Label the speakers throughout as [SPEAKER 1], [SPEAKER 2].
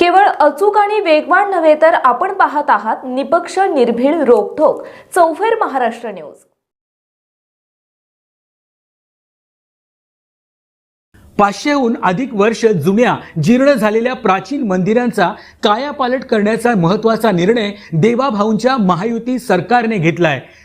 [SPEAKER 1] केवळ अचूक आणि वेगवान नव्हे तर आपण पाहत आहात निपक्ष निर्भीड रोखोक चौफेर महाराष्ट्र न्यूज.
[SPEAKER 2] पाचशेहून अधिक वर्ष जुन्या जीर्ण झालेल्या प्राचीन मंदिरांचा कायापालट करण्याचा महत्त्वाचा निर्णय देवाभाऊंच्या महायुती सरकारने घेतलाय.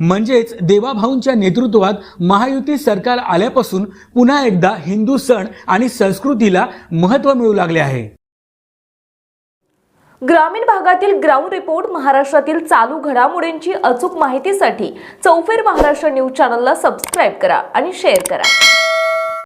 [SPEAKER 2] म्हणजेच देवाभाऊंच्या नेतृत्वात महायुती सरकार आल्यापासून पुन्हा एकदा हिंदू सण आणि संस्कृतीला महत्त्व मिळू लागले आहे.
[SPEAKER 1] ग्रामीण भागातील ग्राउंड रिपोर्ट महाराष्ट्रातील चालू घडामोडींची अचूक माहितीसाठी चौफेर महाराष्ट्र न्यूज चॅनलला सबस्क्राईब करा आणि शेअर करा.